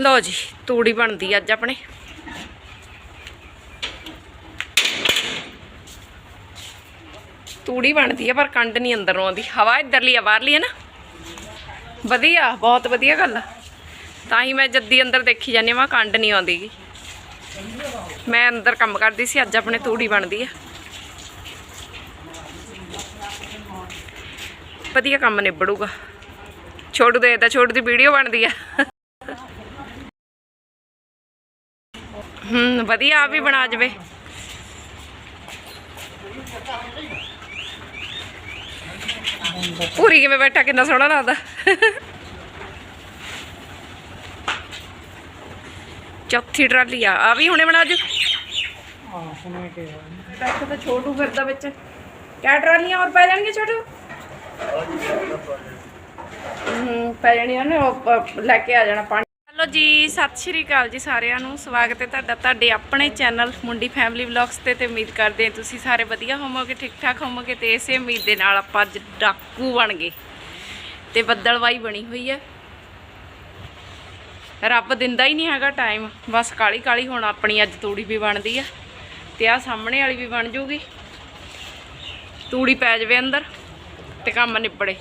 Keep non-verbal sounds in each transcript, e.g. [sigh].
ਲਓ ਜੀ, ਤੂੜੀ ਬਣਦੀ ਅੱਜ ਆਪਣੇ। ਤੂੜੀ ਬਣਦੀ ਆ, ਪਰ ਕੰਡ ਨਹੀਂ ਅੰਦਰੋਂ ਆਉਂਦੀ। ਹਵਾ ਇੱਧਰਲੀ ਆ, ਬਾਹਰਲੀ ਹੈ ਨਾ। ਵਧੀਆ, ਬਹੁਤ ਵਧੀਆ ਗੱਲ ਆ। ਤਾਂ ਹੀ ਮੈਂ ਜੱਦੀ ਅੰਦਰ ਦੇਖੀ ਜਾਂਦੀ ਮੈਂ ਕੰਡ ਨਹੀਂ ਆਉਂਦੀ ਮੈਂ ਅੰਦਰ ਕੰਮ ਕਰਦੀ ਸੀ, ਅੱਜ ਆਪਣੇ ਤੂੜੀ ਬਣਦੀ ਆ। ਵਧੀਆ ਕੰਮ ਨਿਬੜੂਗਾ। ਛੋਟੂ ਦੇ ਤਾਂ ਛੋਟੂ ਦੀ ਵੀਡੀਓ ਬਣਦੀ ਆ। ਵਧੀਆ ਆ ਵੀ ਬਣਾ ਜਵੇ। ਪੂਰੀ ਕਿਵੇਂ ਬੈਠਾ ਕਿੰਨਾ ਸੋਹਣਾ ਲੱਗਦਾ। ਚੌਥੀ ਟਰਾਲੀ ਆ ਆ ਵੀ ਹੁਣੇ ਬਣਾ ਜੂ। ਹਾਂ ਸੁਣੇ ਕੇ ਬੈਠਾ ਤਾਂ ਛੋਟੂ ਫਿਰਦਾ ਵਿੱਚ। ਕਿਆ ਟਰਾਲੀਆਂ ਹੋਰ ਪੈ ਜਾਣਗੇ ਛੋਟੂ? ਹੂੰ ਪੈ ਜਾਣੀਆਂ ਨੇ ਲੈ ਕੇ ਆ ਜਾਣਾ ਪਾਣੀ। ਹੈਲੋ ਜੀ, ਸਤਿ ਸ਼੍ਰੀ ਅਕਾਲ ਜੀ ਸਾਰਿਆਂ ਨੂੰ। ਸਵਾਗਤ ਹੈ ਤੁਹਾਡਾ ਤੁਹਾਡੇ ਆਪਣੇ ਚੈਨਲ ਮੁੰਡੀ ਫੈਮਿਲੀ ਵਲੌਗਸ ਤੇ ਤੇ ਉਮੀਦ ਕਰਦੇ ਹਾਂ ਤੁਸੀਂ ਸਾਰੇ ਵਧੀਆ ਹੋਵੋਗੇ, ਠੀਕ ਠਾਕ ਹੋਵੋਗੇ ਤੇ ਇਸੇ ਉਮੀਦ ਦੇ ਨਾਲ ਆਪਾਂ ਅੱਜ ਡਾਕੂ ਬਣ ਗਏ। ਤੇ ਬੱਦਲਵਾਈ ਬਣੀ ਹੋਈ ਹੈ। ਰੱਬ ਦਿੰਦਾ ਹੀ ਨਹੀਂ ਹੈਗਾ ਟਾਈਮ ਬਸ ਕਾਲੀ ਕਾਲੀ ਹੁਣ ਆਪਣੀ ਅੱਜ ਤੂੜੀ ਵੀ ਬਣਦੀ ਆ ਤੇ ਆ ਸਾਹਮਣੇ ਵਾਲੀ ਵੀ ਬਣ ਜੂਗੀ। ਤੂੜੀ ਪੈ ਜਾਵੇ ਅੰਦਰ ਤੇ ਕੰਮ ਨਿਬੜੇ।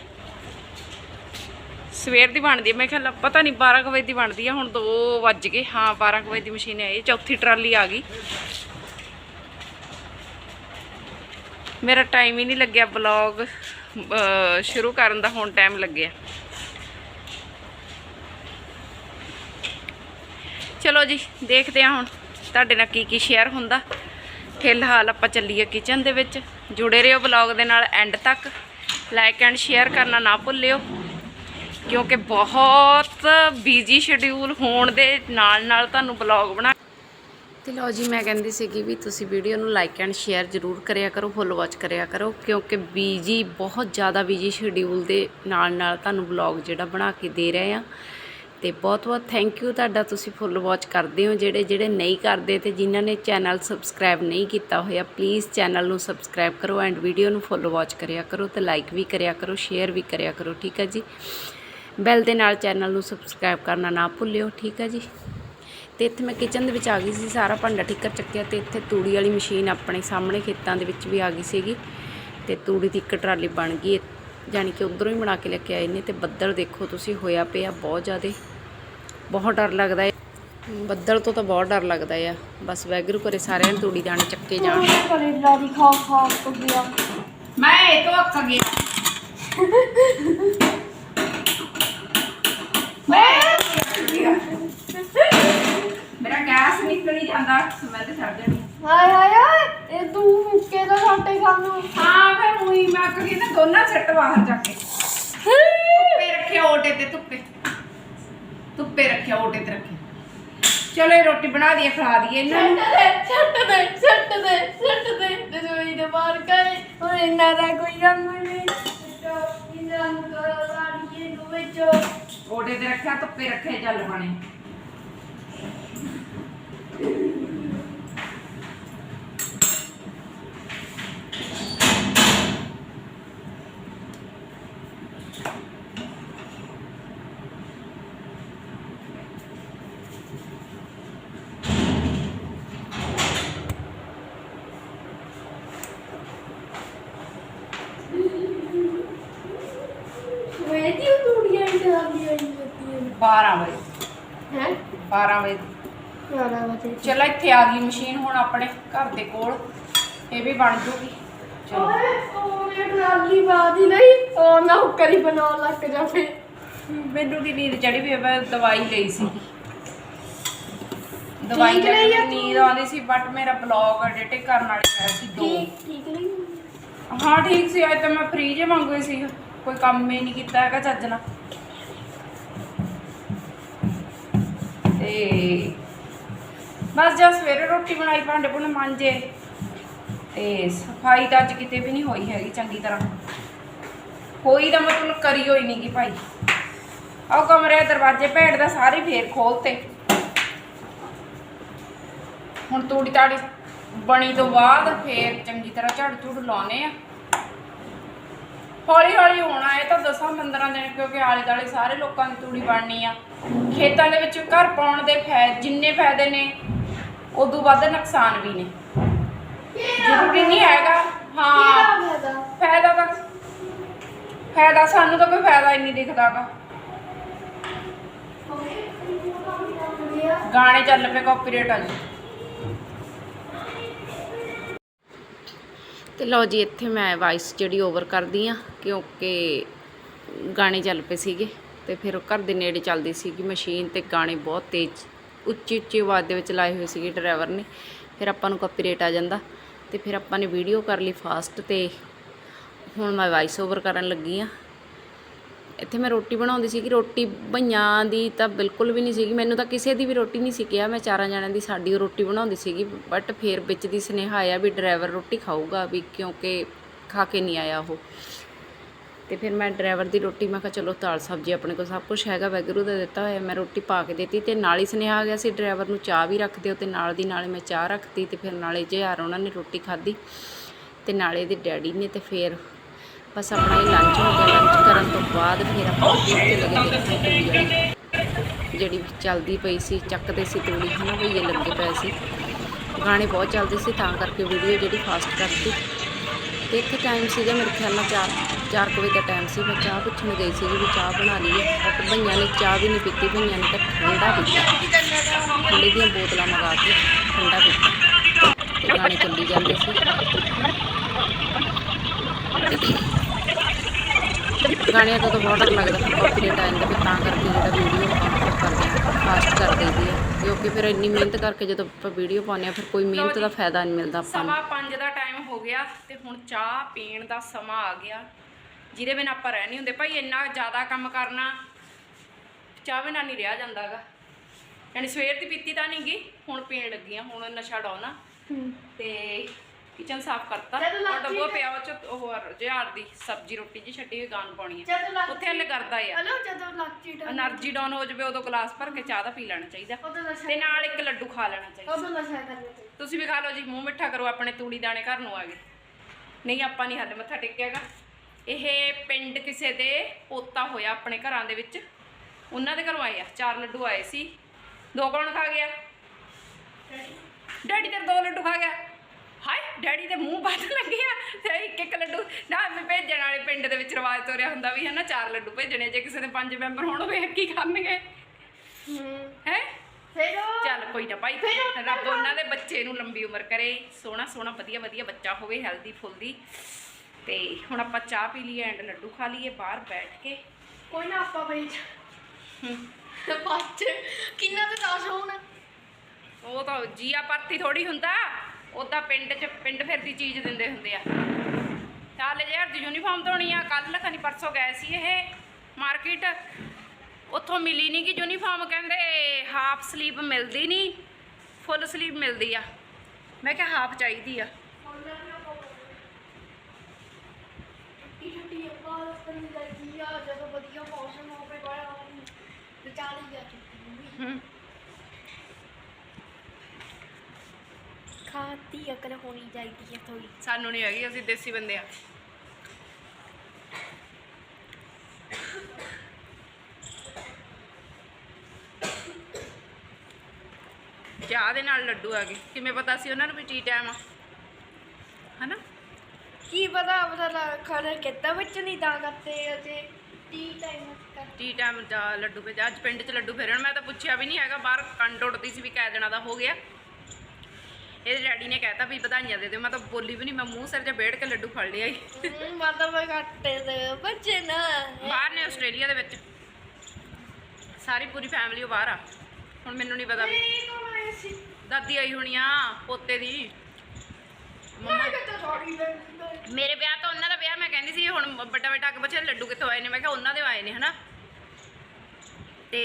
ਸਵੇਰ ਦੀ ਬਣਦੀ ਆ, ਮੈਂ ਖਿਆਲ ਪਤਾ ਨਹੀਂ 12 ਕੁ ਵਜੇ ਦੀ ਬਣਦੀ ਆ ਹੁਣ 2 ਵੱਜ ਗਏ। ਹਾਂ 12 ਕੁ ਵਜੇ ਦੀ ਮਸ਼ੀਨ ਆਈ ਚੌਥੀ ਟਰਾਲੀ ਆ ਗਈ। ਮੇਰਾ ਟਾਈਮ ਹੀ ਨਹੀਂ ਲੱਗਿਆ ਬਲੌਗ ਸ਼ੁਰੂ ਕਰਨ ਦਾ। ਹੁਣ ਟਾਈਮ ਲੱਗਿਆ। ਚਲੋ ਜੀ ਦੇਖਦੇ ਹਾਂ ਹੁਣ ਤੁਹਾਡੇ ਨਾਲ ਕੀ ਕੀ ਸ਼ੇਅਰ ਹੁੰਦਾ। ਫਿਲਹਾਲ ਆਪਾਂ ਚੱਲੀਏ ਕਿਚਨ ਦੇ ਵਿੱਚ। ਜੁੜੇ ਰਹੋ ਬਲੌਗ ਦੇ ਨਾਲ ਐਂਡ ਤੱਕ। ਲਾਈਕ ਐਂਡ ਸ਼ੇਅਰ ਕਰਨਾ ਨਾ ਭੁੱਲਿਓ। ਕਿਉਂਕਿ ਬਹੁਤ ਬਿਜ਼ੀ ਸ਼ਡਿਊਲ ਹੋਣ ਦੇ ਨਾਲ ਨਾਲ ਤੁਹਾਨੂੰ ਬਲੌਗ ਬਣਾ ਤੇ ਲਓ ਜੀ, ਮੈਂ ਕਹਿੰਦੀ ਸੀਗੀ ਵੀ ਤੁਸੀਂ ਵੀਡੀਓ ਨੂੰ ਲਾਈਕ ਐਂਡ ਸ਼ੇਅਰ ਜ਼ਰੂਰ ਕਰਿਆ ਕਰੋ ਫੁੱਲ ਵਾਚ ਕਰਿਆ ਕਰੋ, ਕਿਉਂਕਿ ਬੀਜੀ ਬਹੁਤ ਜ਼ਿਆਦਾ ਬੀਜੀ ਸ਼ਡਿਊਲ ਦੇ ਨਾਲ ਨਾਲ ਤੁਹਾਨੂੰ ਬਲੌਗ ਜਿਹੜਾ ਬਣਾ ਕੇ ਦੇ ਰਹੇ ਆ। ਤੇ ਬਹੁਤ ਬਹੁਤ ਥੈਂਕ ਯੂ ਤੁਹਾਡਾ, ਤੁਸੀਂ ਫੁੱਲ ਵਾਚ ਕਰਦੇ ਹੋ, ਜਿਹੜੇ ਜਿਹੜੇ ਨਹੀਂ ਕਰਦੇ ਤੇ ਜਿਨ੍ਹਾਂ ਨੇ ਚੈਨਲ ਸਬਸਕ੍ਰਾਈਬ ਨਹੀਂ ਕੀਤਾ ਹੋਇਆ ਪਲੀਜ਼ ਚੈਨਲ ਨੂੰ ਸਬਸਕ੍ਰਾਈਬ ਕਰੋ ਐਂਡ ਵੀਡੀਓ ਨੂੰ ਫੁੱਲ ਵਾਚ ਕਰਿਆ ਕਰੋ ਤੇ ਲਾਈਕ ਵੀ ਕਰਿਆ ਕਰੋ ਸ਼ੇਅਰ ਵੀ ਕਰਿਆ ਕਰੋ, ਠੀਕ ਹੈ ਜੀ? ਬੈਲ ਦੇ ਨਾਲ ਚੈਨਲ ਨੂੰ ਸਬਸਕ੍ਰਾਈਬ ਕਰਨਾ ਨਾ ਭੁੱਲਿਓ ਠੀਕ ਹੈ ਜੀ? ਤੇ ਇੱਥੇ ਮੈਂ ਕਿਚਨ ਦੇ ਵਿੱਚ ਆ ਗਈ ਸੀ ਸਾਰਾ ਭਾਂਡਾ ਠੀਕਰ ਚੱਕਿਆ ਤੇ ਇੱਥੇ ਤੂੜੀ ਵਾਲੀ ਮਸ਼ੀਨ ਆਪਣੇ ਸਾਹਮਣੇ ਖੇਤਾਂ ਦੇ ਵਿੱਚ ਵੀ ਆ ਗਈ ਸੀਗੀ ਤੇ ਤੂੜੀ ਦੀ ਇੱਕ ਟਰਾਲੀ ਬਣ ਗਈ ਯਾਨੀ ਕਿ ਉਧਰੋਂ ਹੀ ਬਣਾ ਕੇ ਲੈ ਕੇ ਆਏ ਨੇ ਤੇ ਬੱਦਲ ਦੇਖੋ ਤੁਸੀਂ ਹੋਇਆ ਪਿਆ ਬਹੁਤ ਜ਼ਿਆਦਾ ਬਹੁਤ ਡਰ ਲੱਗਦਾ ਹੈ ਬੱਦਲ ਤੋਂ ਤਾਂ ਬਹੁਤ ਡਰ ਲੱਗਦਾ ਆ ਬਸ ਵੈਗਰੂ ਕਰੇ ਸਾਰਿਆਂ ਨੂੰ ਤੂੜੀ ਦਾਣੇ ਚੱਕੇ ਜਾਣ। ਕਰੇਲਾ ਦੀ ਖਾ ਖਾ ਤੋਂ ਗਿਆ ਮੈਂ ਇਹ ਤੋਂ ਅੱਕ ਗਿਆ [laughs] ਮੇਰਾ ਗੈਸ ਨਿਕਲ ਜਾਂਦਾ ਸਮੈਲ ਤੇ ਛੱਡ ਦੇਣੀ ਹਾਏ ਹਾਏ ਹਾਏ ਇਹ ਤੂੰ ਮੁੱਕੇ ਦਾ ਛੋਟੇ ਖਾਣ ਨੂੰ ਹਾਂ ਫਿਰ ਉਹੀ ਮੈਂ ਗਈ ਨਾ ਦੋਨਾਂ ਸੱਟ ਬਾਹਰ ਜਾ ਕੇ। ਧੁੱਪੇ ਰੱਖਿਆ ਓਟੇ ਤੇ ਧੁੱਪੇ। ਧੁੱਪੇ ਰੱਖਿਆ ਓਟੇ ਤੇ ਰੱਖਿਆ ਚਲੋ ਇਹ ਰੋਟੀ ਬਣਾ ਦਈਏ ਖਿਲਾ ਦਈਏ ਇਹਨਾਂ। ਨੂੰ ਦੇ ਛੱਟ ਦੇ ਛੱਟ ਦੇ ਛੱਟ ਦੇ। ਰਸੋਈ ਦੇ ਬਾਹਰ ਕਰੇ ਹੁਣ ਇਹਨਾਂ ਦਾ ਕੋਈ ਕੰਮ ਨਹੀਂ। ਇਹਨਾਂ ਨੂੰ ਕਰੋ ਲਾੜੀਏ ਨੂੰ ਵਿੱਚੋਂ। ਓਟੇ ਤੇ ਰੱਖਿਆ ਧੁੱਪੇ ਰੱਖੇ ਚੱਲ ਬਣੇ ਵੇ ਦੀ ਤੂੜੀਆਂ ਇੰਦਾਂ ਦੀ ਆਈ ਜਾਂਦੀ 12 ਵਜੇ। ਹੈ? 12 ਵਜੇ। ਚਲੋ ਇੱਥੇ ਆ ਗਈ ਮਸ਼ੀਨ ਹੁਣ ਆਪਣੇ ਘਰ ਦੇ ਕੋਲ। ਇਹ ਵੀ ਬਣ ਜੂਗੀ। ਚਲੋ। ਓਏ ਬਾਦ ਹੀ ਨਹੀਂ ਉਹ ਨਾ ਕਰੀ ਬਣਾਉਣ ਲੱਗ ਜਾਵੇ। ਮੈਨੂੰ ਦੀ ਨੀਂਦ ਚੜੀ ਵੀ ਮੈਂ ਦਵਾਈ ਲਈ ਸੀ ਦਵਾਈ ਠੀਕ ਲੈ ਲਈ ਕੇ ਆ ਨੀਂਦ ਆਉਂਦੀ ਸੀ ਬਟ ਮੇਰਾ ਬਲੌਗ ਐਡਿਟ ਕਰਨ ਵਾਲੇ ਪਏ ਸੀ ਦੋ। ਠੀਕ ਠੀਕ ਨਹੀਂ? ਹਾਂ ਠੀਕ ਸੀ ਅੱਜ ਤਾਂ ਮੈਂ ਫ੍ਰੀ ਜੇ ਮੰਗੋਈ ਸੀ। ਕੋਈ ਕੰਮ ਹੀ ਨਹੀਂ ਕੀਤਾ ਹੈਗਾ ਚੱਜ ਨਾਲ। ਤੇ ਬਸ ਜਦ ਸਵੇਰੇ ਰੋਟੀ ਬਣਾਈ, ਭਾਂਡੇ ਭੁੰਡੇ ਮਾਂਜੇ ਤੇ ਸਫ਼ਾਈ ਤਾਂ ਅੱਜ ਕਿਤੇ ਵੀ ਨਹੀਂ ਹੋਈ ਹੈਗੀ ਚੰਗੀ ਤਰ੍ਹਾਂ। ਹੋਈ ਦਾ ਮਤਲਬ ਕਰੀ ਹੋਈ ਨਹੀਂ ਕਿ ਭਾਈ। ਆਹ ਕਮਰੇ ਦਰਵਾਜ਼ੇ ਭੇਡ ਦਾ ਸਾਰੇ ਫੇਰ ਖੋਲਤੇ। ਹੁਣ ਤੂੜੀ ਤਾੜੀ ਬਣੀ ਤੋਂ ਬਾਅਦ ਫੇਰ ਚੰਗੀ ਤਰ੍ਹਾਂ ਝਾੜੂ ਝੂੜੂ ਲਾਉਨੇ ਆ। ਹੌਲੀ ਹੌਲੀ ਹੋਣਾ, ਇਹ ਤਾਂ 10 15 ਦਿਨ ਕਿਉਂਕਿ ਆਲੇ ਦਾਲੇ ਸਾਰੇ ਲੋਕਾਂ ਦੀ ਤੂੜੀ ਬਣਨੀ ਆ। ਖੇਤਾਂ ਦੇ ਵਿੱਚ ਘਰ ਪਾਉਣ ਦੇ ਫਾਇਦੇ ਜਿੰਨੇ ਫਾਇਦੇ ਨੇ, ਉਦੋਂ ਵੱਧ ਨੁਕਸਾਨ ਵੀ ਨੇ। ਜ਼ਰੂਰੀ ਨਹੀਂ ਹੈਗਾ। ਹਾਂ। ਫਾਇਦਾ ਤਾਂ, ਫਾਇਦਾ ਸਾਨੂੰ ਤਾਂ ਕੋਈ ਫਾਇਦਾ ਹੀ ਨਹੀਂ ਦਿਖਦਾਗਾ ਗਾਣੇ ਚੱਲ ਪਏ ਕਾਪੀਰਾਈਟ ਆ ਜੀ ਤੇ ਲਓ ਜੀ, ਇੱਥੇ ਮੈਂ ਵਾਇਸ ਜਿਹੜੀ ਓਵਰ ਕਰਦੀ ਆ, ਕਿਉਂਕਿ ਗਾਣੇ ਚੱਲ ਪਏ ਸੀਗੇ। ਤੇ ਫਿਰ ਉਹ ਘਰ ਦੇ ਨੇੜੇ ਚੱਲਦੀ ਸੀਗੀ ਮਸ਼ੀਨ ਤੇ ਗਾਣੇ ਬਹੁਤ ਤੇਜ਼, ਉੱਚੀ ਉੱਚੀ ਆਵਾਜ਼ ਦੇ ਵਿੱਚ ਲਾਏ ਹੋਏ ਸੀਗੇ ਡਰਾਈਵਰ ਨੇ। ਫਿਰ ਆਪਾਂ ਨੂੰ ਕਾਪੀਰਾਈਟ ਆ ਜਾਂਦਾ ਤੇ ਫਿਰ ਆਪਾਂ ਨੇ ਵੀਡੀਓ ਕਰ ਲਈ ਫਾਸਟ ਤੇ ਹੁਣ ਮੈਂ ਵਾਇਸ ਓਵਰ ਕਰਨ ਲੱਗੀ ਆ ਇੱਥੇ ਮੈਂ ਰੋਟੀ ਬਣਾਉਂਦੀ ਸੀਗੀ, ਰੋਟੀ ਭਈਆਂ ਦੀ ਤਾਂ ਬਿਲਕੁਲ ਵੀ ਨਹੀਂ ਸੀਗੀ, ਮੈਨੂੰ ਤਾਂ ਕਿਸੇ ਦੀ ਵੀ ਰੋਟੀ ਨਹੀਂ ਸੀ ਕਿਹਾ, ਮੈਂ ਚਾਰਾਂ ਜਣਿਆਂ ਦੀ ਸਾਡੀ ਓ ਰੋਟੀ ਬਣਾਉਂਦੀ ਸੀਗੀ ਬਟ ਫਿਰ ਵਿੱਚ ਦੀ ਸੁਨੇਹਾ ਆਇਆ ਵੀ ਡਰਾਈਵਰ ਰੋਟੀ ਖਾਊਗਾ ਵੀ ਕਿਉਂਕਿ ਖਾ ਕੇ ਨਹੀਂ ਆਇਆ ਉਹ। ਤੇ ਫਿਰ ਮੈਂ ਡਰਾਈਵਰ ਦੀ ਰੋਟੀ, ਮੈਂ ਕਿਹਾ ਚਲੋ ਦਾਲ ਸਬਜ਼ੀ ਆਪਣੇ ਕੋਲ ਸਭ ਕੁਝ ਹੈਗਾ, ਵੈਗਰੂ ਦਾ ਦਿੱਤਾ ਹੋਇਆ, ਮੈਂ ਰੋਟੀ ਪਾ ਕੇ ਦਿੱਤੀ ਤੇ ਨਾਲ ਹੀ ਸੁਨੇਹਾ ਆ ਗਿਆ ਸੀ ਡਰਾਈਵਰ ਨੂੰ ਚਾਹ ਵੀ ਰੱਖ ਦਿਓ ਤੇ ਨਾਲ ਦੀ ਨਾਲ ਮੈਂ ਚਾਹ ਰੱਖਤੀ ਤੇ ਫਿਰ ਨਾਲੇ ਜਹਾਰ ਉਹਨਾਂ ਨੇ ਰੋਟੀ ਖਾਧੀ ਤੇ ਨਾਲੇ ਦੇ ਡੈਡੀ ਨੇ ਤੇ ਫਿਰ ਬਸ ਆਪਣਾ ਹੀ ਲੰਚ ਹੋ ਗਿਆ ਲੰਚ ਕਰਨ ਤੋਂ ਬਾਅਦ ਫਿਰ ਆਪਾਂ ਉੱਥੇ ਲੱਗੇ ਦੇਖਣ ਜਿਹੜੀ ਚੱਲਦੀ ਪਈ ਸੀ, ਚੱਕਦੇ ਸੀ ਤੂੜੀ, ਹਨਾ ਭਈਏ ਲੱਗੇ ਪਏ ਸੀ। ਗਾਣੇ ਬਹੁਤ ਚੱਲਦੇ ਸੀ ਤਾਂ ਕਰਕੇ ਵੀਡੀਓ ਜਿਹੜੀ ਫਾਸਟ ਕਰਤੀ। ਤੇ ਇੱਥੇ ਟਾਈਮ ਸੀਗਾ ਮੇਰੇ ਖਿਆਲ ਨਾਲ 4 4 ਵਜੇ ਦਾ ਟਾਈਮ ਸੀ ਮੈਂ ਚਾਹ ਪੁੱਛਣ ਗਈ ਸੀ ਵੀ ਚਾਹ ਬਣਾ ਲਈਏ। ਬਟ ਭਈਆਂ ਨੇ ਚਾਹ ਵੀ ਨਹੀਂ ਪੀਤੀ ਭਈਆਂ ਨੇ ਤਾਂ ਠੰਡਾ ਪੀਤਾ। ਠੰਡੇ ਦੀਆਂ ਬੋਤਲਾਂ ਮੰਗਾ ਕੇ ਠੰਡਾ ਪੀਤਾ। ਤੇ ਗਾਣੇ ਚੱਲੀ ਜਾਂਦੇ ਸੀ। ਗਾਣਿਆਂ ਦਾ ਤਾਂ ਬਹੁਤ ਡਰ ਲੱਗਦਾ ਕਾਪੀਰਾਈਟ ਆ ਜਾਂਦਾ ਫਿਰ ਤਾਂ ਕਰਕੇ ਜਿਹੜਾ ਵੀਡੀਓ ਕਰਦੇ ਹਾਂ ਫਾਸਟ ਕਰ ਦਈਦੀ ਹੈ ਕਿਉਂਕਿ ਫਿਰ ਇੰਨੀ ਮਿਹਨਤ ਕਰਕੇ ਜਦੋਂ ਆਪਾਂ ਵੀਡੀਓ ਪਾਉਂਦੇ ਆ ਫਿਰ ਕੋਈ ਮਿਹਨਤ ਦਾ ਫਾਇਦਾ ਨਹੀਂ ਮਿਲਦਾ ਆਪਾਂ ਨੂੰ। ਸਮਾਂ 5 ਦਾ ਟਾਈਮ ਹੋ ਗਿਆ ਤੇ ਹੁਣ ਚਾਹ ਪੀਣ ਦਾ ਸਮਾਂ ਆ ਗਿਆ। ਜਿਹਦੇ ਬਿਨਾਂ ਆਪਾਂ ਰਹਿ ਨਹੀਂ ਹੁੰਦੇ। ਭਾਈ ਇੰਨਾ ਜ਼ਿਆਦਾ ਕੰਮ ਕਰਨਾ ਚਾਹ ਬਿਨਾ ਨਹੀਂ ਰਿਹਾ ਜਾਂਦਾਗਾ। ਯਾਨੀ ਸਵੇਰ ਦੀ ਪੀਤੀ ਤਾਂ ਨਹੀਂ ਗਈ ਹੁਣ ਪੀਣ ਲੱਗੀ ਆ ਹੁਣ ਨਸ਼ਾ ਡਾਉਣਾ। ਤੇ ਕਿਚਨ ਸਾਫ਼ ਕਰਤਾ। ਔਰ ਡੱਬਾ ਪਿਆ ਉਹ ਚ ਦੀ ਸਬਜ਼ੀ ਰੋਟੀ ਜੀ ਛੱਡੀ ਗਾਨ ਪਾਉਣੀ ਹੈ ਉੱਥੇ ਹੱਲ ਕਰਦਾ ਆ। ਹਲੋ ਜਦੋਂ ਲੱਕੀ ਡਾਊਨ। એનર્ਜੀ ਡਾਊਨ ਹੋ ਜਾਵੇ ਉਦੋਂ ਗਲਾਸ ਭਰ ਕੇ ਚਾਹ ਦਾ ਪੀ ਲੈਣਾ ਚਾਹੀਦਾ। ਤੇ ਨਾਲ ਇੱਕ ਲੱਡੂ ਖਾ ਲੈਣਾ ਚਾਹੀਦਾ। ਤੁਸੀਂ ਵੀ ਖਾ ਲਓ ਜੀ ਮੂੰਹ ਮਿੱਠਾ ਕਰੋ ਆਪਣੇ ਤੂੜੀ ਦਾਣੇ ਘਰ ਨੂੰ ਆ ਗਏ। ਨਹੀਂ ਆਪਾਂ ਨਹੀਂ ਹੱਲ ਮੱਥਾ ਟੇਕਿਆਗਾ। ਇਹ ਪਿੰਡ ਕਿਸੇ ਦੇ ਪੋਤਾ ਹੋਇਆ ਆਪਣੇ ਘਰਾਂ ਦੇ ਵਿੱਚ। ਉਹਨਾਂ ਦੇ ਘਰੋਂ ਆਏ ਆ। ਚਾਰ ਲੱਡੂ ਆਏ ਸੀ। ਦੋ ਕੌਣ ਖਾ ਗਿਆ? ਡੈਡੀ। ਤੇ ਦੋ ਲੱਡੂ ਖਾ ਗਿਆ। ਹਾਏ, ਡੈਡੀ ਦੇ ਮੂੰਹ ਵੱਧ ਲੱਗਿਆ ਤੇ ਇੱਕ ਇੱਕ ਲੱਡੂ ਨਾ ਮੈਂ ਭੇਜਣ ਵਾਲੇ ਪਿੰਡ ਦੇ ਵਿੱਚ ਰਿਵਾਜ ਤੋਰਿਆ ਹੁੰਦਾ ਵੀ ਹੈ ਨਾ ਚਾਰ ਲੱਡੂ ਭੇਜਣੇ, ਜੇ ਕਿਸੇ ਦੇ ਪੰਜ ਮੈਂਬਰ ਹੋਣ ਵੇਖ ਕੀ ਕਰਨਗੇ ਹੂੰ? ਹੈ ਫਿਰ ਚੱਲ ਕੋਈ ਨਾ ਭਾਈ, ਰੱਬ ਉਹਨਾਂ ਦੇ ਬੱਚੇ ਨੂੰ ਲੰਬੀ ਉਮਰ ਕਰੇ। ਸੋਹਣਾ ਸੋਹਣਾ ਵਧੀਆ ਵਧੀਆ ਬੱਚਾ ਹੋਵੇ ਹੈਲਦੀ ਫੁੱਲਦੀ। ਤੇ ਹੁਣ ਆਪਾਂ ਚਾਹ ਪੀ ਲਈਏ ਐਂਡ ਲੱਡੂ ਖਾ ਲਈਏ ਬਾਹਰ ਬੈਠ ਕੇ। ਕੋਈ ਨਾ ਆਪਾਂ ਬਈ ਬੱਚ ਕਿੰਨਾ ਤੇ ਦਾਸ ਹੋਣਾ ਉਹ ਤਾਂ ਜੀਆ ਪਰਤੀ ਥੋੜੀ ਹੁੰਦਾ। ਉਹਦਾ ਪਿੰਡ 'ਚ ਪਿੰਡ ਫਿਰਦੀ ਚੀਜ਼ ਦਿੰਦੇ ਹੁੰਦੇ ਆ। ਚੱਲ ਜੇ ਹਰ ਦੀ ਯੂਨੀਫਾਰਮ ਧੋਣੀ ਆ। ਕੱਲ ਖਨੀ ਪਰਸੋਂ ਗਏ ਸੀ ਇਹ ਮਾਰਕੀਟ ਉੱਥੋਂ ਮਿਲੀ ਨਹੀਂ ਕਿ ਯੂਨੀਫਾਰਮ ਕਹਿੰਦੇ ਹਾਫ ਸਲੀਵ ਮਿਲਦੀ ਨਹੀਂ ਫੁੱਲ ਸਲੀਵ ਮਿਲਦੀ ਆ। ਮੈਂ ਕਿਹਾ ਹਾਫ ਚਾਹੀਦੀ ਆ ਛੁੱਟੀ ਛੁੱਟੀ ਆਪਾਂ ਰਸਤੇ ਲੱਗੀ ਆ ਜਦੋਂ ਵਧੀਆ ਮੌਸਮ ਹੋਵੇ ਬੜਾ ਤੇ ਚੱਲ ਹੀ ਜਾ ਛੁੱਟੀ ਹੂੰ। ਖਾਤੀ ਅਕਲ ਹੋਣੀ ਚਾਹੀਦੀ ਹੈ ਥੋੜੀ ਸਾਨੂੰ ਨਹੀਂ ਹੈਗੀ ਅਸੀਂ ਦੇਸੀ ਬੰਦੇ ਆ। ਚਾਹ ਦੇ ਨਾਲ ਲੱਡੂ ਆ ਗਏ। ਕਿਵੇਂ ਪਤਾ ਸੀ ਉਹਨਾਂ ਨੂੰ ਵੀ ਟੀ ਟਾਈਮ ਆ? ਹਨਾ? ਕੀ ਪਤਾ ਪਤਾ ਖਾਣਾ ਕਿੱਦਾਂ ਵਿੱਚ ਨਹੀਂ ਤਾਂ ਕਰਤੇ ਅਜੇ। ਟੀ ਟਾਈਮ ਕਰ ਟੀ ਟਾਈਮ ਦਾ ਲੱਡੂ ਭੇਜਿਆ ਅੱਜ ਪਿੰਡ 'ਚ ਲੱਡੂ ਫੇਰਨ ਮੈਂ ਤਾਂ ਪੁੱਛਿਆ ਵੀ ਨਹੀਂ ਹੈਗਾ ਬਾਹਰ ਕੰਡ ਉੱਡਦੀ ਸੀ ਵੀ ਕੈ ਦਿਨਾਂ ਦਾ ਹੋ ਗਿਆ। ਇਹਦੇ ਡੈਡੀ ਨੇ ਕਹਿਤਾ ਵੀ ਵਧਾਈਆਂ ਦੇ ਦਿਓ ਮੈਂ ਤਾਂ ਬੋਲੀ ਵੀ ਨਹੀਂ ਮੈਂ ਮੂੰਹ ਸਿਰ 'ਚ ਬੈਠ ਕੇ ਲੱਡੂ ਫੜ ਲਿਆ ਸੀ ਮਤਲਬ ਘੱਟੇ ਦੇ ਬੱਚੇ ਨਾ। ਬਾਹਰ ਨੇ ਆਸਟ੍ਰੇਲੀਆ ਦੇ ਵਿੱਚ। ਸਾਰੀ ਪੂਰੀ ਫੈਮਿਲੀ ਉਹ ਬਾਹਰ ਆ। ਹੁਣ ਮੈਨੂੰ ਨਹੀਂ ਪਤਾ ਵੀ। ਸੀ? ਦਾਦੀ ਆਈ ਹੋਣੀ ਆ ਪੋਤੇ ਦੀ। ਮੇਰੇ ਵਿਆਹ ਤਾਂ ਉਹਨਾਂ ਦਾ ਵਿਆਹ ਮੈਂ ਕਹਿੰਦੀ ਸੀ ਹੁਣ ਵੱਡਾ ਵੱਡਾ ਅੱਗ ਬੱਚੇ ਲੱਡੂ ਕਿੱਥੋਂ ਆਏ ਨੇ? ਮੈਂ ਕਿਹਾ ਉਹਨਾਂ ਦੇ ਆਏ ਨੇ ਹਨਾ? ਤੇ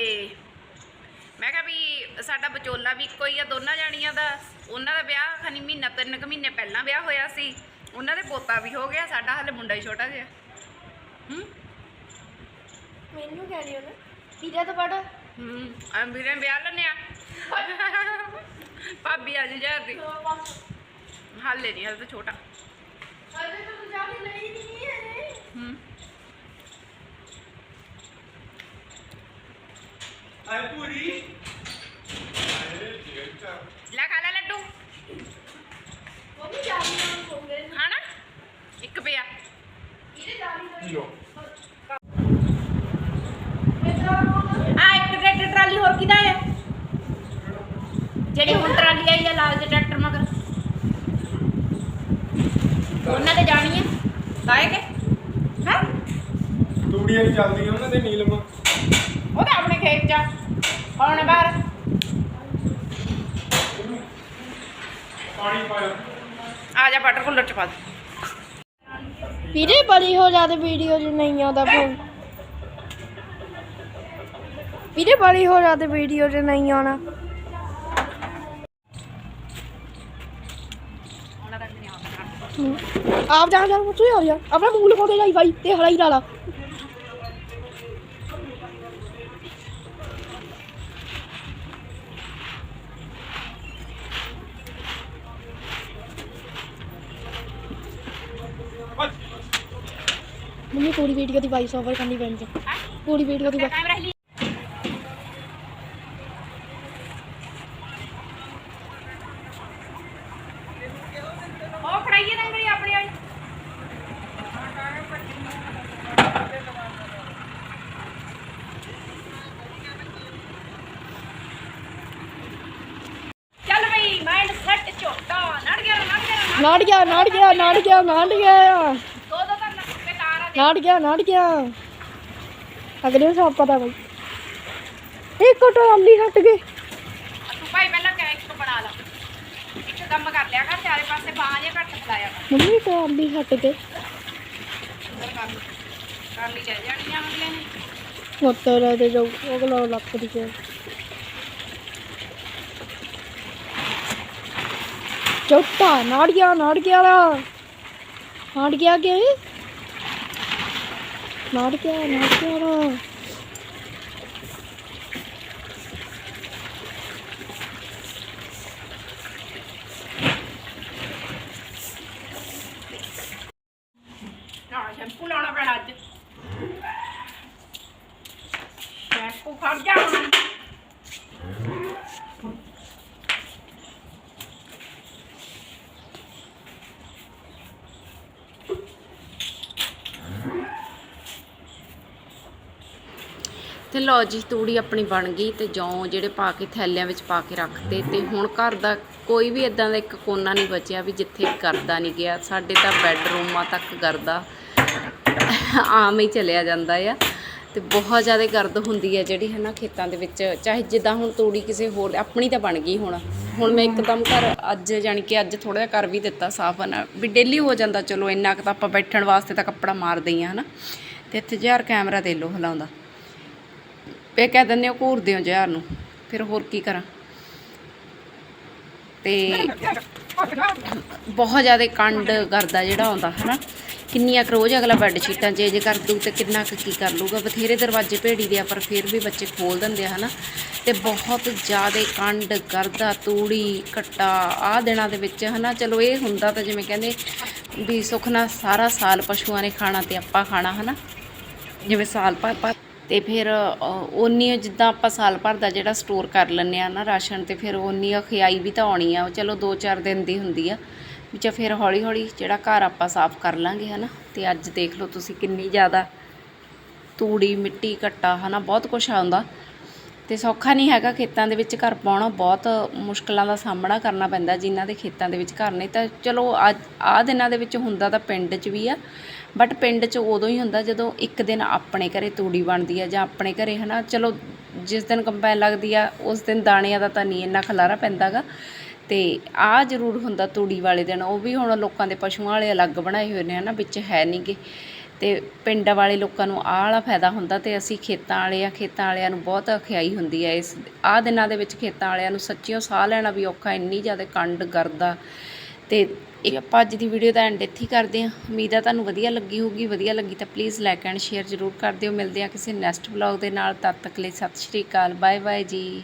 ਮੈਂ ਕਿਹਾ ਵੀ ਸਾਡਾ ਵਿਚੋਲਾ ਵੀ ਇੱਕੋ ਹੀ ਆ ਦੋਨਾਂ ਜਾਣੀਆਂ ਦਾ। ਉਹਨਾਂ ਦਾ ਵਿਆਹ ਖਨੀ ਮਹੀਨਾ ਤਿੰਨ ਕੁ ਮਹੀਨੇ ਪਹਿਲਾਂ ਵਿਆਹ ਹੋਇਆ ਸੀ। ਉਹਨਾਂ ਦੇ ਪੋਤਾ ਵੀ ਹੋ ਗਿਆ ਸਾਡਾ ਹਲੇ ਮੁੰਡਾ ਹੀ ਛੋਟਾ ਜਿਹਾ। ਹੂੰ? ਮੈਨੂੰ ਕਹਿ ਰਹੀ ਹੋ ਨਾ ਵੀਰਾ ਤਾਂ ਬੜਾ ਹੂੰ ਆ ਵੀਰੇ ਵਿਆਹ ਲੈਣੇ ਆ। ਭਾਬੀ ਆ ਜੀ ਦੀ ਹਾਲੇ ਨਹੀਂ ਹਾਲੇ ਤਾਂ ਛੋਟਾ। ਲੈ ਖਾ ਲੱਡੂ। ਇੱਕ ਪਿਆ। ਇੱਕ ਟਰੈਕਟਰ ਟਰਾਲੀ ਹੋਰ ਕਿਦਾ ਜਿਹੜੀ ਹੁਣ ਟਰਾਲੀ ਆਈ ਆ ਲਾਲ ਦੇ ਟਰੈਕਟਰ ਮਗਰ। ਉਹਨਾਂ ਤੇ ਜਾਣੀ ਹੈ ਲਾਏ ਕੇ? ਹਾਂ? ਤੂੜੀਆਂ ਵੀ ਚੱਲਦੀਆਂ ਉਹਨਾਂ ਦੇ ਨੀਲਮ। ਉਹ ਤਾਂ ਆਪਣੇ ਖੇਤ ਚ ਹੁਣ ਬਾਹਰ? ਪਾਣੀ ਪਾਇਆ ਆ ਜਾ ਵਾਟਰ ਕੂਲਰ ਚ ਪਾ ਦੇ। ਵੀਰੇ ਬੜੀ ਹੋ ਜਾਦੇ ਵੀਡੀਓ 'ਚ ਨਹੀਂ ਆਉਂਦਾ ਫੋਨ ਵੀਰੇ ਬੜੀ ਹੋ ਜਾਦੇ ਵੀਡੀਓ 'ਚ ਨਹੀਂ ਆਉਣਾ। ਆਉਂਦਾ ਹਮ। ਆਪ ਜਾ ਜਾ ਤੂੰ ਆ ਜਾ ਆਪਣਾ ਮੂਲ ਕੋਦੇ ਜਾਈ ਬਾਈ ਤੇ ਹਲਾਈ ਡਾਲਾ ਮੰਮੀ ਪੂਰੀ ਵੀਡੀਓ ਦੀ ਵਾਇਸ ਓਵਰ ਕਰਨੀ ਪੈਂਦੀ ਪੂਰੀ ਵੀਡੀਓ ਦੀ ਕਾਇਮ ਰਹਿ ਲਈ ਉਹ ਫੜਾਈਏ ਦੰਗੜੀ ਆਪਣੀ ਵਾਲੀ ਚੱਲ ਬਈ ਮਾਈਂਡ ਸੈੱਟ ਝੋਟਾ ਨੜ ਗਿਆ ਨੜ ਗਿਆ ਨਾੜ ਗਿਆ ਨਾੜ ਗਿਆ ਨਾੜ ਗਿਆ ਨਾੜ ਗਿਆ ਦੋ ਦੋ ਤਾਂ ਨੱਕੇ ਤਾਰਾ ਦੇ ਨਾੜ ਗਿਆ ਨਾੜ ਗਿਆ ਅਗਲੇ ਸਭ ਪਤਾ ਬਈ। ਇੱਕ ਟਰਾਲੀ ਹਟ ਗਈ। ਤੂੰ ਭਾਈ ਪਹਿਲਾਂ ਕਹਿ ਇੱਕ ਬਣਾ ਲਾ। ਇੱਕ ਕੰਮ ਕਰ ਲਿਆ ਕਰ ਚਾਰੇ ਪਾਸੇ ਬਾਹਾਂ ਜੇ ਘੱਟ ਫਲਾਇਆ ਕਰ। ਮੰਮੀ ਟਰਾਲੀ ਹਟ ਗਈ। ਉੱਧਰ ਕਰ ਲਈ। ਚਾਹ ਜਾਣੀਆਂ ਅਗਲੇ ਨੇ। ਮੋਟਰ ਦੇ ਜੋ ਅਗਲਾ ਲੱਕ ਦੀ ਕੇ ਚੌਟਾ ਨਾੜ ਗਿਆ ਨਾੜ ਗਿਆ ਲਾ ਸ਼ੈਂਪੂ ਲਾਉਣਾ ਪੈਣਾ ਅੱਜ। ਸ਼ੈਂਪੂ ਖੜ ਜਾ ਹੁਣ। ਤੇ ਲਓ ਜੀ, ਤੂੜੀ ਆਪਣੀ ਬਣ ਗਈ ਤੇ ਜੌਂ ਜਿਹੜੇ ਪਾ ਕੇ ਥੈਲਿਆਂ ਵਿੱਚ ਪਾ ਕੇ ਰੱਖਤੇ ਤੇ ਹੁਣ ਘਰ ਦਾ ਕੋਈ ਵੀ ਇਦਾਂ ਦਾ ਇੱਕ ਕੋਨਾ ਨਹੀਂ ਬਚਿਆ ਵੀ ਜਿੱਥੇ ਕਰਦਾ ਨਹੀਂ ਗਿਆ। ਸਾਡੇ ਤਾਂ ਬੈੱਡਰੂਮਾਂ ਤੱਕ ਗਰਦਾ ਆਮ ਹੀ ਚਲਿਆ ਜਾਂਦਾ ਆ ਤੇ ਬਹੁਤ ਜ਼ਿਆਦਾ ਗਰਦ ਹੁੰਦੀ ਹੈ ਜਿਹੜੀ ਹੈ ਨਾ ਖੇਤਾਂ ਦੇ ਵਿੱਚ, ਚਾਹੇ ਜਿੱਦਾਂ ਹੁਣ ਤੂੜੀ ਕਿਸੇ ਹੋਰ, ਆਪਣੀ ਤਾਂ ਬਣ ਗਈ ਹੁਣ। ਹੁਣ ਮੈਂ ਇੱਕਦਮ ਘਰ ਅੱਜ ਜਾਣੀ ਕਿ ਅੱਜ ਥੋੜਾ ਜਿਹਾ ਕਰ ਵੀ ਦਿੱਤਾ ਸਾਫ਼ ਨਾ ਵੀ ਡੇਲੀ ਹੋ ਜਾਂਦਾ, ਚਲੋ ਇੰਨਾ ਕੁ ਤਾਂ ਆਪਾਂ ਬੈਠਣ ਵਾਸਤੇ ਤਾਂ ਕੱਪੜਾ ਮਾਰਦੇ ਹੀ ਆ ਹਨਾ। ਤੇ ਇੱਥੇ ਜ਼ਹਿਰ ਕੈਮਰਾ ਦੇ ਲੋ ਹਲਾਉਂਦਾ। ਇਹ ਕਹਿ ਦਿੰਦੇ ਹੋ ਘੂਰਦੇ ਹੋ ਜ਼ਹਿਰ ਨੂੰ। ਫਿਰ ਹੋਰ ਕੀ ਕਰਾਂ? ਤੇ ਬਹੁਤ ਜ਼ਿਆਦਾ ਕੰਡ ਕਰਦਾ ਜਿਹੜਾ ਆਉਂਦਾ, ਹਨਾ? ਕਿੰਨੀਆਂ ਕੁ ਰੋਜ਼ ਅਗਲਾ ਬੈੱਡ ਸ਼ੀਟਾਂ ਚੇਂਜ ਕਰ ਦੂ ਤੇ ਕਿੰਨਾ ਕੁ ਕੀ ਕਰ ਲੂਗਾ ਬਥੇਰੇ ਦਰਵਾਜ਼ੇ ਭੇੜੀ ਦੇ ਆ, ਪਰ ਫਿਰ ਵੀ ਬੱਚੇ ਖੋਲ ਦਿੰਦੇ ਆ, ਹਨਾ? ਤੇ ਬਹੁਤ ਜ਼ਿਆਦਾ ਕੰਡ ਕਰਦਾ, ਤੂੜੀ ਕੱਟਾ ਆਹ ਦਿਨਾਂ ਦੇ ਵਿੱਚ, ਹਨਾ? ਚਲੋ ਇਹ ਹੁੰਦਾ ਤਾਂ ਜਿਵੇਂ ਕਹਿੰਦੇ ਵੀ ਸੁਖਨਾ ਸਾਰਾ ਸਾਲ ਪਸ਼ੂਆਂ ਨੇ ਖਾਣਾ ਤੇ ਆਪਾਂ ਖਾਣਾ, ਹਨਾ? ਜਿਵੇਂ ਸਾਲ ਭਰ ਅਤੇ ਫਿਰ ਉਨੀ ਜਿੱਦਾਂ ਆਪਾਂ ਸਾਲ ਭਰ ਦਾ ਜਿਹੜਾ ਸਟੋਰ ਕਰ ਲੈਂਦੇ ਹਾਂ ਨਾ ਰਾਸ਼ਨ ਅਤੇ ਫਿਰ ਉਨੀ ਖਿਆਈ ਵੀ ਤਾਂ ਆਉਣੀ ਆ ਚਲੋ 2-4 ਦਿਨ ਦੀ ਹੁੰਦੀ ਆ। ਵਿੱਚ ਫਿਰ ਹੌਲੀ ਹੌਲੀ ਜਿਹੜਾ ਘਰ ਆਪਾਂ ਸਾਫ਼ ਕਰ ਲਾਂਗੇ ਹੈ ਨਾ ਅਤੇ ਅੱਜ ਦੇਖ ਲਓ ਤੁਸੀਂ ਕਿੰਨੀ ਜ਼ਿਆਦਾ ਤੂੜੀ, ਮਿੱਟੀ, ਘੱਟਾ ਹੈ ਨਾ ਬਹੁਤ ਕੁਝ ਆਉਂਦਾ ਅਤੇ ਸੌਖਾ ਨਹੀਂ ਹੈਗਾ ਖੇਤਾਂ ਦੇ ਵਿੱਚ ਘਰ ਪਾਉਣਾ, ਬਹੁਤ ਮੁਸ਼ਕਲਾਂ ਦਾ ਸਾਹਮਣਾ ਕਰਨਾ ਪੈਂਦਾ ਜਿਨ੍ਹਾਂ ਦੇ ਖੇਤਾਂ ਦੇ ਵਿੱਚ ਘਰ, ਨਹੀਂ ਤਾਂ ਚਲੋ ਅੱਜ, ਆਹ ਦਿਨਾਂ ਦੇ ਵਿੱਚ ਹੁੰਦਾ ਤਾਂ ਪਿੰਡ 'ਚ ਵੀ ਆ ਬਟ ਪਿੰਡ 'ਚ ਉਦੋਂ ਹੀ ਹੁੰਦਾ ਜਦੋਂ ਇੱਕ ਦਿਨ ਆਪਣੇ ਘਰੇ ਤੂੜੀ ਬਣਦੀ ਆ ਜਾਂ ਆਪਣੇ ਘਰੇ ਹਨਾ, ਚਲੋ ਜਿਸ ਦਿਨ ਕੰਬਾਈਨ ਲੱਗਦੀ ਆ, ਉਸ ਦਿਨ ਦਾਣਿਆਂ ਦਾ ਤਾਂ ਨਹੀਂ ਇੰਨਾ ਖਲਾਰਾ ਪੈਂਦਾਗਾ। ਤੇ ਆ ਜ਼ਰੂਰ ਹੁੰਦਾ ਤੂੜੀ ਵਾਲੇ ਦਿਨ, ਉਹ ਵੀ ਹੁਣ ਲੋਕਾਂ ਦੇ ਪਸ਼ੂਆਂ ਵਾਲੇ ਅਲੱਗ ਬਣਾਏ ਹੋਏ ਨੇ ਹਨਾ, ਵਿੱਚ ਹੈ ਨਹੀਂਗੇ ਤੇ ਪਿੰਡ ਵਾਲੇ ਲੋਕਾਂ ਨੂੰ ਆਹ ਵਾਲਾ ਫਾਇਦਾ ਹੁੰਦਾ ਤੇ ਅਸੀਂ ਖੇਤਾਂ ਵਾਲੇ ਆ, ਖੇਤਾਂ ਵਾਲਿਆਂ ਨੂੰ ਬਹੁਤ ਅਖਿਆਈ ਹੁੰਦੀ ਹੈ ਇਸ, ਆਹ ਦਿਨਾਂ ਦੇ ਵਿੱਚ ਖੇਤਾਂ ਵਾਲਿਆਂ ਨੂੰ ਸੱਚੀਓ ਸਾਹ ਲੈਣਾ ਵੀ ਔਖਾ, ਇੰਨੀ ਜ਼ਿਆਦਾ ਕੰਡ ਕਰਦਾ ਤੇ ਇਹ ਆਪਾਂ ਅੱਜ ਦੀ ਵੀਡੀਓ ਦਾ ਐਂਡ ਇੱਥੇ ਹੀ ਕਰਦੇ ਹਾਂ। ਉਮੀਦ ਆ ਤੁਹਾਨੂੰ ਵਧੀਆ ਲੱਗੀ ਹੋਊਗੀ। ਵਧੀਆ ਲੱਗੀ ਤਾਂ ਪਲੀਜ਼ ਲਾਈਕ ਐਂਡ ਸ਼ੇਅਰ ਜ਼ਰੂਰ ਕਰ ਦਿਓ। ਮਿਲਦੇ ਆ ਕਿਸੇ ਨੈਕਸਟ ਵਲੌਗ ਦੇ ਨਾਲ। ਤਦ ਤੱਕ ਲਈ ਸਤਿ ਸ਼੍ਰੀ ਅਕਾਲ। ਬਾਏ ਬਾਏ ਜੀ।